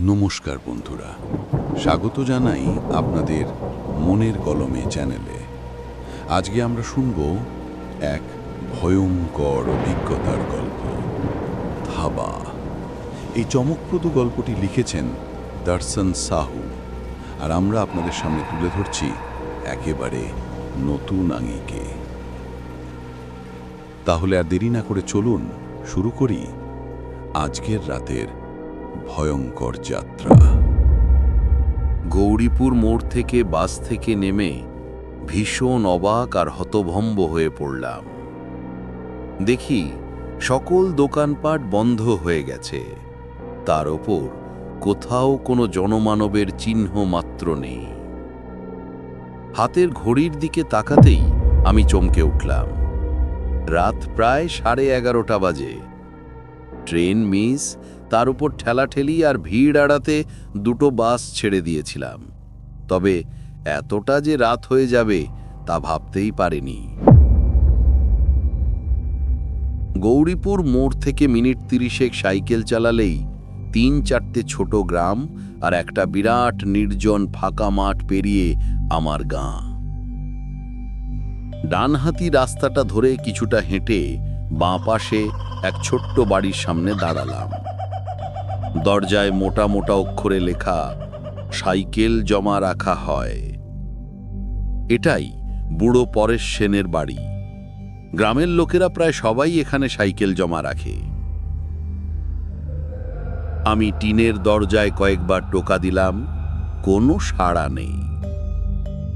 নমস্কার বন্ধুরা। স্বাগত জানাই আপনাদের মনের কলমে চ্যানেলে। আজকে আমরা শুনব এক ভয়ঙ্কর অভিজ্ঞতার গল্প থাবা এই চমকপ্রদ গল্পটি লিখেছেন দর্শন সাহু। আর আমরা আপনাদের সামনে তুলে ধরছি একেবারে নতুন আঙিকে। তাহলে আর দেরি না করে চলুন, শুরু করি আজকের রাতের ভয়ঙ্কর যাত্রা। গৌরীপুর মোড় থেকে বাস থেকে নেমে ভীষণ অবাক আর হতভম্ব হয়ে পড়লাম। দেখি, সকল দোকানপাট বন্ধ হয়ে গেছে। তার ওপর কোথাও কোনো জনমানবের চিহ্ন মাত্র নেই। হাতের ঘড়ির দিকে তাকাতেই আমি চমকে উঠলাম। রাত প্রায় সাড়ে এগারোটা বাজে। ট্রেন, মিস, তার উপর ঠেলাঠেলি আর ভিড় আড়াতে দুটো বাস ছেড়ে দিয়েছিলাম। তবে এতটা যে রাত হয়ে যাবে তা ভাবতেই পারেনি। গৌরীপুর মোড় থেকে মিনিট তিরিশেক সাইকেল চালালেই তিন চারটে ছোট গ্রাম আর একটা বিরাট নির্জন ফাঁকা মাঠ পেরিয়ে আমার গাঁ। ডানহাতি রাস্তাটা ধরে কিছুটা হেঁটে বাঁ পাশে এক ছোট্ট বাড়ির সামনে দাঁড়ালাম। দরজায় মোটা মোটা অক্ষরে লেখা, সাইকেল জমা রাখা হয়। এটাই বুড়ো পরেশ সেনের বাড়ি। গ্রামের লোকেরা প্রায় সবাই এখানে সাইকেল জমা রাখে। আমি টিনের দরজায় কয়েকবার টোকা দিলাম, কোনো সাড়া নেই।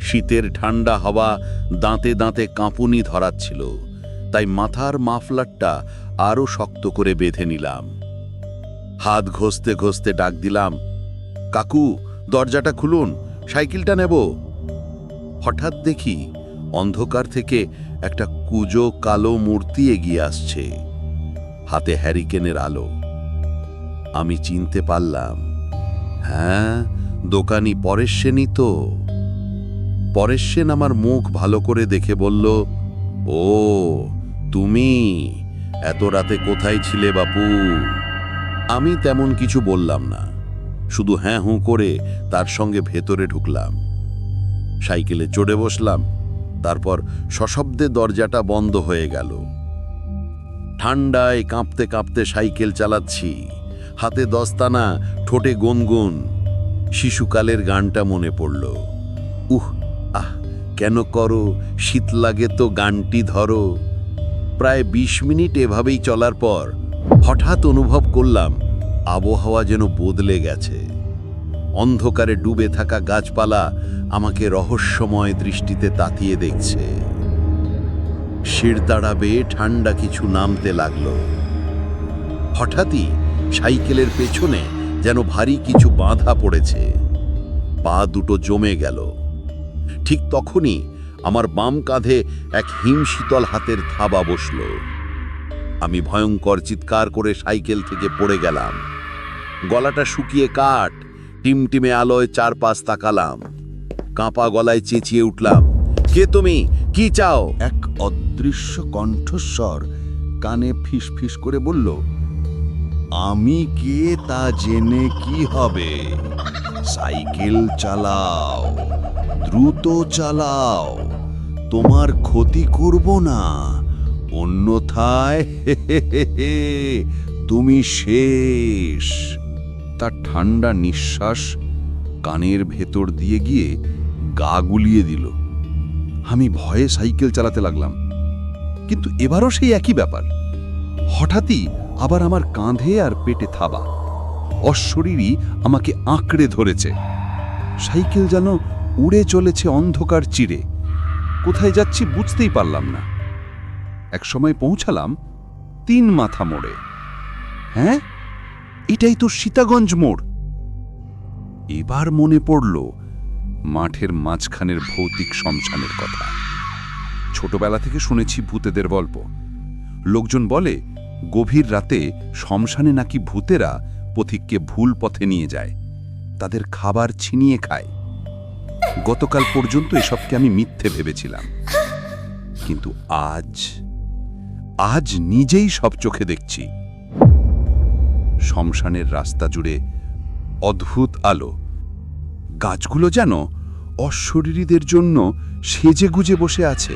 শীতের ঠান্ডা হওয়া দাঁতে দাঁতে কাঁপুনি ধরাচ্ছিল। তাই মাথার মাফলারটা আরও শক্ত করে বেঁধে নিলাম। হাত ঘষতে ঘষতে ডাক দিলাম, কাকু, দরজাটা খুলুন, সাইকেলটা নেব। হঠাৎ দেখি অন্ধকার থেকে একটা কুজো কালো মূর্তি এগিয়ে আসছে, হাতে হ্যারিকেনের আলো। আমি চিনতে পারলাম হ্যাঁ দোকানি পরেশ সেনই তো। পরেশ সেন আমার মুখ ভালো করে দেখে বলল, ও তুমি এত রাতে কোথায় ছিলে বাপু? আমি তেমন কিছু বললাম না। শুধু হ্যাঁ হুঁ করে তার সঙ্গে ভেতরে ঢুকলাম। সাইকেলে চড়ে বসলাম, তারপর সশব্দে দরজাটা বন্ধ হয়ে গেল। ঠান্ডায় কাঁপতে কাঁপতে সাইকেল চালাচ্ছি, হাতে দস্তানা, ঠোঁটে গুনগুন। শিশুকালের গানটা মনে পড়ল। উহ, আহ, কেন করো? শীত লাগে তো গানটি ধরো। প্রায় ২০ মিনিট এভাবেই চলার পর হঠাৎ অনুভব করলাম আবহাওয়া যেন বদলে গেছে। অন্ধকারে ডুবে থাকা গাছপালা আমাকে রহস্যময় দৃষ্টিতে তাতিয়ে দেখছে। শিরদাঁড়া বেয়ে ঠান্ডা কিছু নামতে লাগল। হঠাৎই সাইকেলের পেছনে যেন ভারী কিছু বাঁধা পড়েছে। পা দুটো জমে গেল। ঠিক তখনই আমার বাম কাঁধে এক হিমশীতল হাতের থাবা বসল। আমি ভয়ঙ্কর চিৎকার করে সাইকেল থেকে পড়ে গেলাম। গলাটা শুকিয়ে কাঠ, টিমটিমে আলোয় চারপাশ তাকালাম। কাঁপা গলায় চেঁচিয়ে উঠলাম, কে তুমি? কি চাও? এক অদৃশ্য কণ্ঠস্বর কানে ফিস ফিস করে বলল, আমি কে তা জেনে কি হবে? সাইকেল চালাও, দ্রুত চালাও, তোমার ক্ষতি করব না। অন্যথায় তুমি শেষ। তার ঠান্ডা নিঃশ্বাস কানের ভেতর দিয়ে গিয়ে গা গুলিয়ে দিল। আমি ভয়ে সাইকেল চালাতে লাগলাম। কিন্তু এবারও সেই একই ব্যাপার। হঠাৎই আবার আমার কাঁধে আর পেটে থাবা। অশ্বরীরই আমাকে আঁকড়ে ধরেছে। সাইকেল যেন উড়ে চলেছে অন্ধকার চিরে। কোথায় যাচ্ছি বুঝতেই পারলাম না। এক সময় পৌঁছালাম তিন মাথা মোড়ে। হ্যাঁ? এটাই তো সীতাগঞ্জ মোড়। এবার মনে পড়ল মাঠের মাঝখানের ভৌতিক শ্মশানের কথা। ছোটবেলা থেকে শুনেছি ভূতেদের গল্প। লোকজন বলে, গভীর রাতে শ্মশানে নাকি ভূতেরা পথিককে ভুল পথে নিয়ে যায়। তাদের খাবার ছিনিয়ে খায়। গতকাল পর্যন্ত এসবকে আমি মিথ্যে ভেবেছিলাম। কিন্তু আজ আজ নিজেই সব চোখে দেখছি। শ্মশানের রাস্তা জুড়ে অদ্ভুত আলো। গাছগুলো যেন অশরীরীদের জন্য সেজে গুজে বসে আছে।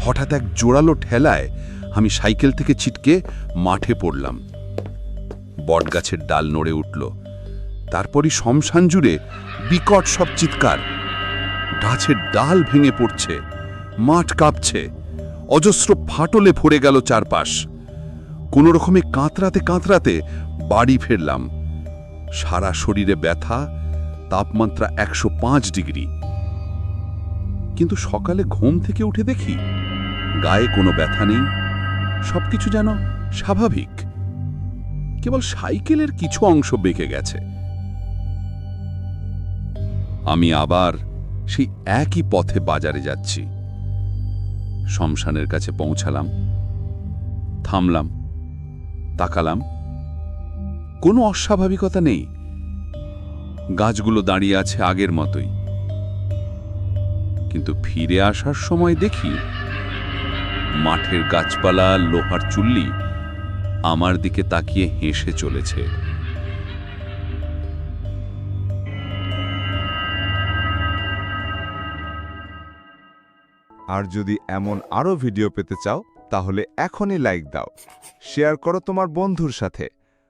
হঠাৎ এক জোরালো ঠেলায় আমি সাইকেল থেকে ছিটকে মাঠে পড়লাম। বটগাছের ডাল নড়ে উঠল। তারপরই শমশান জুড়ে বিকট সব চিৎকার। গাছের ডাল ভেঙে পড়ছে, মাঠ কাঁপছে, অজস্র ফাটলে ভরে গেল চারপাশ। কোনো রকমে কাঁতরাতে কাঁতরাতে বাড়ি ফিরলাম। সারা শরীরে ব্যথা, তাপমাত্রা একশো পাঁচ ডিগ্রি। কিন্তু সকালে ঘুম থেকে উঠে দেখি, গায়ে কোনো ব্যথা নেই, সবকিছু যেন স্বাভাবিক। কেবল সাইকেলের কিছু অংশ বেঁকে গেছে। আমি আবার সেই একই পথে বাজারে যাচ্ছি। শমশানের কাছে পৌঁছালাম, থামলাম, তাকালাম। কোনো অস্বাভাবিকতা নেই। গাছগুলো দাঁড়িয়ে আছে আগের মতোই। কিন্তু ফিরে আসার সময় দেখি মাঠের গাছপালা, লোহার চুল্লি আমার দিকে তাকিয়ে হেসে চলেছে। আর যদি এমন আরও ভিডিও পেতে চাও, তাহলে এখনই লাইক দাও। শেয়ার করো তোমার বন্ধুর সাথে।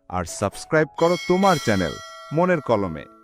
আর সাবস্ক্রাইব করো তোমার চ্যানেল, মনের কলমে।